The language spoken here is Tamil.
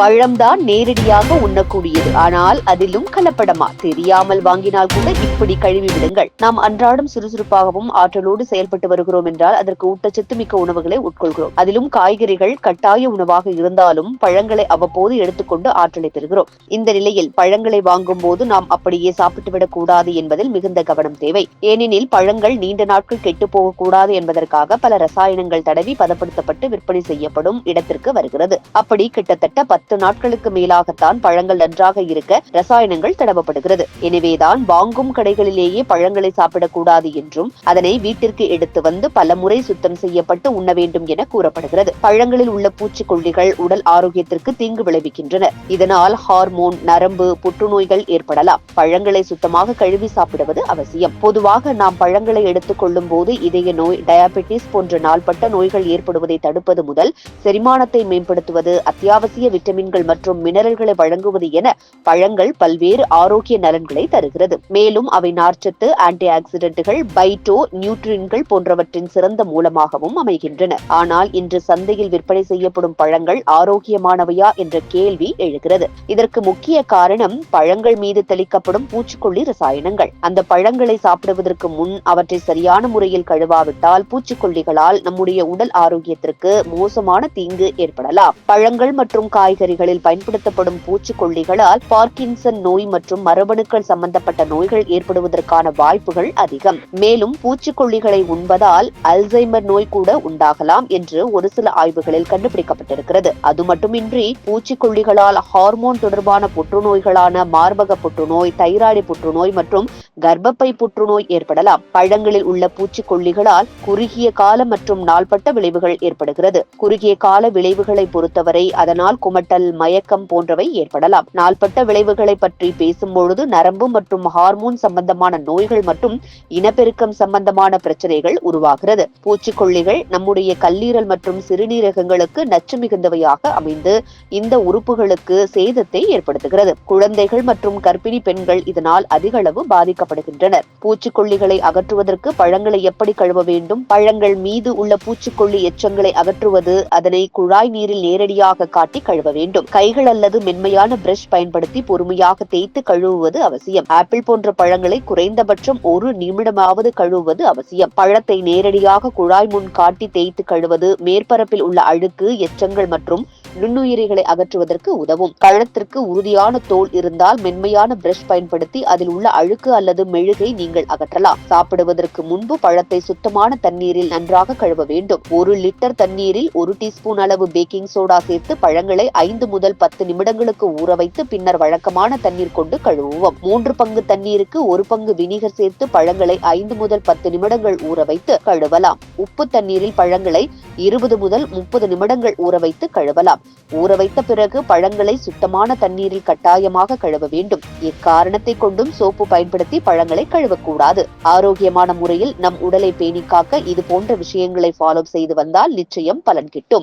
பழம்தான் நேரடியாக உண்ணக்கூடியது. ஆனால் அதிலும் கலப்படமா? தெரியாமல் வாங்கினால் கூட இப்படி கழுவி விடுங்கள் நாம் அன்றாடம் சுறுசுறுப்பாகவும் ஆற்றலோடு செயல்பட்டு வருகிறோம் என்றால் அதற்கு ஊட்டச்சத்து மிக்க உணவுகளை உட்கொள்கிறோம். அதிலும் காய்கறிகள் கட்டாய உணவாக இருந்தாலும் பழங்களை அவ்வப்போது எடுத்துக்கொண்டு ஆற்றலை பெறுகிறோம். இந்த நிலையில் பழங்களை வாங்கும் போது நாம் அப்படியே சாப்பிட்டுவிடக் கூடாது என்பதில் மிகுந்த கவனம் தேவை. ஏனெனில் பழங்கள் நீண்ட நாட்கள் கெட்டு போகக்கூடாது என்பதற்காக பல ரசாயனங்கள் தடவி பதப்படுத்தப்பட்டு விற்பனை செய்யப்படும் இடத்திற்கு வருகிறது. அப்படி கிட்டத்தட்ட பத்து நாட்களுக்கு மேலாகத்தான் பழங்கள் நன்றாக இருக்க ரசாயனங்கள் தடவப்படுகிறது. எனவேதான் வாங்கும் கடைகளிலேயே பழங்களை சாப்பிடக்கூடாது என்றும் அதனை வீட்டிற்கு எடுத்து வந்து பல முறை சுத்தம் செய்யப்பட்டு உண்ண வேண்டும் என கூறப்படுகிறது. பழங்களில் உள்ள பூச்சிக்கொல்லிகள் உடல் ஆரோக்கியத்திற்கு தீங்கு விளைவிக்கின்றன. இதனால் ஹார்மோன் நரம்பு புற்றுநோய்கள் ஏற்படலாம். பழங்களை சுத்தமாக கழுவி சாப்பிடுவது அவசியம். பொதுவாக நாம் பழங்களை எடுத்துக் கொள்ளும் போது இதய நோய் டயாபெட்டிஸ் போன்ற நாள்பட்ட நோய்கள் ஏற்படுவதை தடுப்பது முதல் செரிமானத்தை மேம்படுத்துவது அத்தியாவசிய வைட்டமின்கள் மற்றும் மினரல்களை வழங்குவது என பழங்கள் பல்வேறு ஆரோக்கிய நலன்களை தருகிறது. மேலும் அவை நார்ச்சத்து ஆன்டி ஆக்சிடென்ட்கள் பைட்டோ நியூட்ரின்கள் போன்றவற்றின் சிறந்த மூலமாகவும் அமைகின்றன. ஆனால் இன்று சந்தையில் விற்பனை செய்யப்படும் பழங்கள் ஆரோக்கியமானவையா என்ற கேள்வி எழுகிறது. இதற்கு முக்கிய காரணம் பழங்கள் மீது தெளிக்கப்படும் பூச்சிக்கொல்லி ரசாயனங்கள். அந்த பழங்களை சாப்பிடுவதற்கு முன் அவற்றை சரியான முறையில் கழுவாவிட்டால் பூச்சிக்கொல்லிகளால் நம்முடைய உடல் ஆரோக்கியத்திற்கு மோசமான தீங்கு ஏற்படலாம். பழங்கள் மற்றும் காய்கறி காய்கறிகளில் பயன்படுத்தப்படும் பூச்சிக்கொல்லிகளால் பார்க்கின்சன் நோய் மற்றும் மரபணுக்கள் சம்பந்தப்பட்ட நோய்கள் ஏற்படுவதற்கான வாய்ப்புகள் அதிகம். மேலும் பூச்சிக்கொல்லிகளை உண்பதால் அல்சைமர் நோய் கூட உண்டாகலாம் என்று ஒரு சில ஆய்வுகளில் கண்டுபிடிக்கப்பட்டிருக்கிறது. அது மட்டுமின்றி பூச்சிக்கொல்லிகளால் ஹார்மோன் தொடர்பான புற்றுநோய்களான மார்பக புற்றுநோய் தைராய்டு புற்றுநோய் மற்றும் கர்ப்பப்பை புற்றுநோய் ஏற்படலாம். பழங்களில் உள்ள பூச்சிக்கொல்லிகளால் குறுகிய கால மற்றும் நாள்பட்ட விளைவுகள் ஏற்படுகிறது. குறுகிய கால விளைவுகளை பொறுத்தவரை அதனால் குமட்டல் மயக்கம் போன்றவை ஏற்படலாம். நாள்பட்ட விளைவுகளை பற்றி பேசும்பொழுது நரம்பு மற்றும் ஹார்மோன் சம்பந்தமான நோய்கள் மற்றும் இனப்பெருக்கம் சம்பந்தமான பிரச்சனைகள் உருவாகிறது. பூச்சிக்கொல்லிகள் நம்முடைய கல்லீரல் மற்றும் சிறுநீரகங்களுக்கு நச்சு மிகுந்தவையாக அமைந்து இந்த உறுப்புகளுக்கு சேதத்தை ஏற்படுத்துகிறது. குழந்தைகள் மற்றும் கர்ப்பிணி பெண்கள் இதனால் அதிக அளவு பாதிக்கப்படுகின்றனர். பூச்சிக்கொல்லிகளை அகற்றுவதற்கு பழங்களை எப்படி கழுவ வேண்டும்? பழங்கள் மீது உள்ள பூச்சிக்கொல்லி எச்சங்களை அகற்றுவது அதனை குழாய் நீரில் நேரடியாக காட்டி கழுவ வேண்டும் வேண்டும். கைகள் அல்லது மென்மையான பிரஷ் பயன்படுத்தி பொறுமையாக தேய்த்து கழுவுவது அவசியம். ஆப்பிள் போன்ற பழங்களை குறைந்தபட்சம் ஒரு நிமிடமாவது கழுவுவது அவசியம். பழத்தை நேரடியாக குழாய் முன் காட்டி தேய்த்து கழுவது மேற்பரப்பில் உள்ள அழுக்கு எச்சங்கள் மற்றும் நுண்ணுயிரிகளை அகற்றுவதற்கு உதவும். பழத்திற்கு உறுதியான தோல் இருந்தால் மென்மையான பிரஷ் பயன்படுத்தி அதில் உள்ள அழுக்கு அல்லது மெழுகை நீங்கள் அகற்றலாம். சாப்பிடுவதற்கு முன்பு பழத்தை சுத்தமான தண்ணீரில் நன்றாக கழுவ வேண்டும். ஒரு லிட்டர் தண்ணீரில் ஒரு டீஸ்பூன் அளவு பேக்கிங் சோடா சேர்த்து பழங்களை ஐந்து முதல் பத்து நிமிடங்களுக்கு ஊற வைத்து பின்னர் வழக்கமான தண்ணீர் கொண்டு கழுவுவோம். மூன்று பங்கு தண்ணீருக்கு ஒரு பங்கு வினிகர் சேர்த்து பழங்களை ஐந்து முதல் பத்து நிமிடங்கள் ஊற வைத்து கழுவலாம். உப்பு தண்ணீரில் பழங்களை இருபது முதல் முப்பது நிமிடங்கள் ஊற வைத்து கழுவலாம். ஊற வைத்த பிறகு பழங்களை சுத்தமான தண்ணீரில் கட்டாயமாக கழுவ வேண்டும். இக்காரணத்தை கொண்டும் சோப்பு பயன்படுத்தி பழங்களை கழுவக்கூடாது. ஆரோக்கியமான முறையில் நம் உடலை பேணி காக்க இது போன்ற விஷயங்களை ஃபாலோ செய்து வந்தால் நிச்சயம் பலன் கிட்டும்.